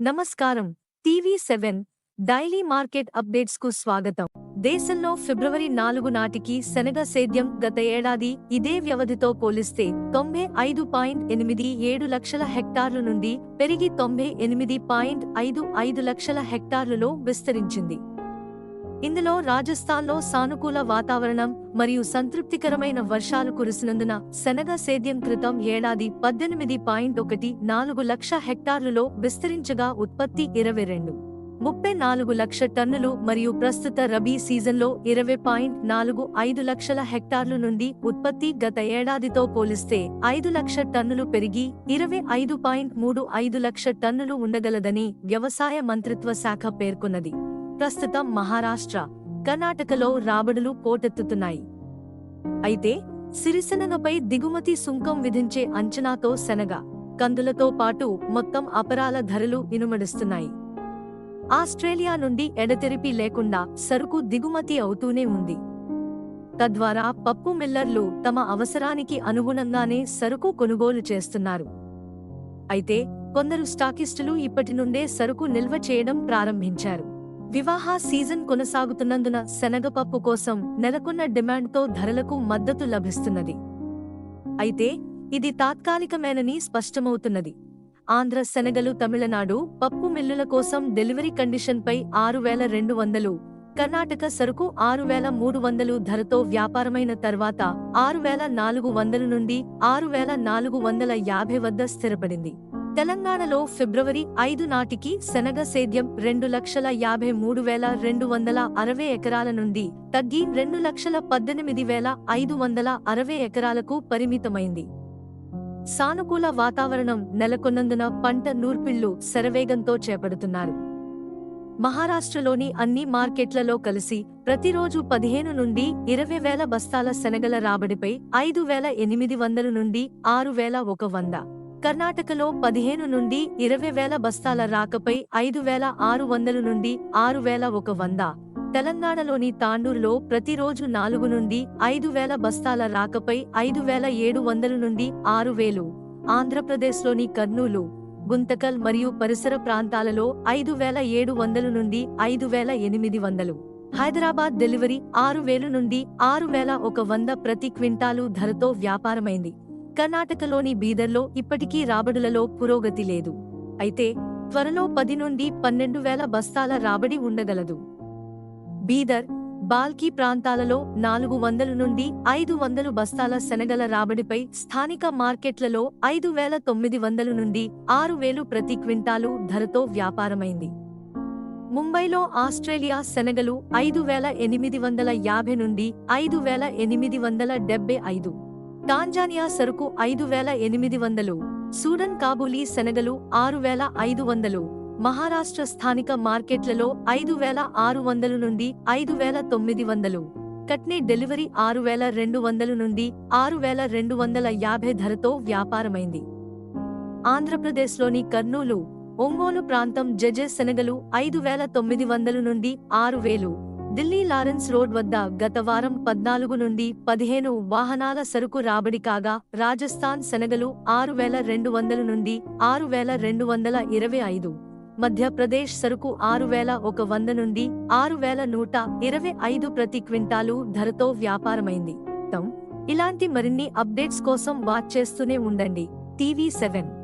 నమస్కారం. TV seven daily market అప్డేట్స్కు స్వాగతం. దేశంలో ఫిబ్రవరి నాలుగు నాటికి శనగ సేద్యం గత ఏడాది ఇదే వ్యవధితో పోలిస్తే తొంభై ఐదు పాయింట్ ఎనిమిది ఏడు లక్షల హెక్టార్లు నుండి పెరిగి తొంభై ఎనిమిది పాయింట్ ఐదు ఐదు లక్షల హెక్టార్లలో విస్తరించింది. ఇందులో రాజస్థాన్లో సానుకూల వాతావరణం మరియు సంతృప్తికరమైన వర్షాలు కురిసినందున శనగ సేద్యం క్రితం ఏడాది పద్దెనిమిది పాయింట్ ఒకటి నాలుగు లక్ష హెక్టార్లులో విస్తరించగా ఉత్పత్తి ఇరవై రెండు. ముప్పై నాలుగు లక్ష టన్నులు మరియు ప్రస్తుత రబీ సీజన్లో ఇరవై పాయింట్ నాలుగు ఐదు లక్షల హెక్టార్లు నుండి ఉత్పత్తి గత ఏడాదితో పోలిస్తే ఐదు లక్ష టన్నులు పెరిగి ఇరవై ఐదు పాయింట్ మూడు ఐదు లక్ష టన్నులు ఉండగలదని వ్యవసాయ మంత్రిత్వ శాఖ పేర్కొన్నది. ప్రస్తుతం మహారాష్ట్ర కర్ణాటకలో రాబడులు పోటెత్తుతున్నాయి. అయితే సిరిసెనగపై దిగుమతి సుంకం విధించే అంచనాతో శనగ కందులతో పాటు మొత్తం అపరాల ధరలు ఇనుమడిస్తున్నాయి. ఆస్ట్రేలియా నుండి ఎడతెరిపి లేకుండా సరుకు దిగుమతి అవుతూనే ఉంది. తద్వారా పప్పు మిల్లర్లు తమ అవసరానికి అనుగుణంగానే సరుకు కొనుగోలు చేస్తున్నారు. అయితే కొందరు స్టాకిస్టులు ఇప్పటి నుండే సరుకు నిల్వ చేయడం ప్రారంభించారు. వివాహ సీజన్ కొనసాగుతున్నందున శనగపప్పు కోసం నెలకొన్న డిమాండ్తో ధరలకు మద్దతు లభిస్తున్నది. అయితే ఇది తాత్కాలికమేనని స్పష్టమవుతున్నది. ఆంధ్ర శనగలు తమిళనాడు పప్పు మిల్లుల కోసం డెలివరీ కండిషన్పై ఆరు వేల రెండు వందలు కర్ణాటక సరుకు ఆరు వేల మూడు వందలు ధరతో వ్యాపారమైన తర్వాత ఆరు వేల నాలుగు వందల నుండి ఆరు వేల నాలుగు వందల యాభై వద్ద స్థిరపడింది. తెలంగాణలో ఫిబ్రవరి ఐదు నాటికి శనగ సేద్యం రెండు లక్షల యాభై మూడు వేల రెండు వందల అరవై ఎకరాల నుండి తగ్గి రెండు లక్షల పద్దెనిమిది వేల ఐదు వందల అరవై ఎకరాలకు పరిమితమైంది. సానుకూల వాతావరణం నెలకొన్నందున పంట నూర్పిళ్ళు శరవేగంతో చేపడుతున్నారు. మహారాష్ట్రలోని అన్ని మార్కెట్లలో కలిసి ప్రతిరోజు పదిహేను నుండి ఇరవై వేల బస్తాల శనగల రాబడిపై ఐదు వేల ఎనిమిది వందల నుండి ఆరు వేల ఒక వంద. కర్ణాటకలో పదిహేను నుండి ఇరవై వేల బస్తాల రాకపై ఐదు వేల ఆరు వందల నుండి ఆరు వేల ఒక వంద. తెలంగాణలోని తాండూరులో ప్రతిరోజు నాలుగు నుండి ఐదు వేల బస్తాల రాకపై ఐదు వేల ఏడు వందల నుండి ఆరు వేలు. ఆంధ్రప్రదేశ్లోని కర్నూలు గుంతకల్ మరియు పరిసర ప్రాంతాలలో ఐదు వేల ఏడు వందల నుండి ఐదు వేల ఎనిమిది వందలు. హైదరాబాద్ డెలివరీ ఆరు వేలు నుండి ఆరు వేల ఒక వంద ప్రతి క్వింటాలు ధరతో వ్యాపారమైంది. కర్ణాటకలోని బీదర్లో ఇప్పటికీ రాబడులలో పురోగతి లేదు. అయితే త్వరలో పది నుండి పన్నెండు వేల బస్తాల రాబడి ఉండగలదు. బీదర్ బాల్కీ ప్రాంతాలలో నాలుగు వందల నుండి ఐదు వందలు బస్తాల శనగల రాబడిపై స్థానిక మార్కెట్లలో ఐదు వేల తొమ్మిది వందల నుండి ఆరు వేలు ప్రతి క్వింటాలు ధరతో వ్యాపారమైంది. ముంబైలో ఆస్ట్రేలియా శనగలు ఐదు వేల ఎనిమిది వందల యాభై నుండి ఐదు వేల ఎనిమిది వందల డెబ్బై ఐదు. టాంజానియా సరుకు ఐదు వేల ఎనిమిది వందలు. సూడన్ కాబూలీ శనగలు ఆరు వేల ఐదు వందలు. మహారాష్ట్ర స్థానిక మార్కెట్లలో ఐదు వేల ఆరు వందలు నుండి ఐదు వేల తొమ్మిది వందలు. కట్నీ డెలివరీ ఆరు వేల రెండు వందలు నుండి ఆరు వేల రెండు వందల యాభై ధరతో వ్యాపారమైంది. ఆంధ్రప్రదేశ్లోని కర్నూలు ఒంగోలు ప్రాంతం జజె శనగలు ఐదు వేల తొమ్మిది వందల నుండి ఆరు వేలు. ఢిల్లీ లారెన్స్ రోడ్ వద్ద గత వారం పద్నాలుగు నుండి పదిహేను వాహనాల సరుకు రాబడి కాగా రాజస్థాన్ శనగలు ఆరు వేల రెండు వందల నుండి ఆరు వేల రెండు వందల ఇరవై ఐదు మధ్యప్రదేశ్ సరుకు ఆరు వేల ఒక వంద నుండి ఆరు వేల నూట ఇరవై ఐదు ప్రతి క్వింటాలు ధరతో వ్యాపారమైంది. తం. ఇలాంటి మరిన్ని అప్డేట్స్ కోసం వాచ్ చేస్తూనే ఉండండి. TV seven.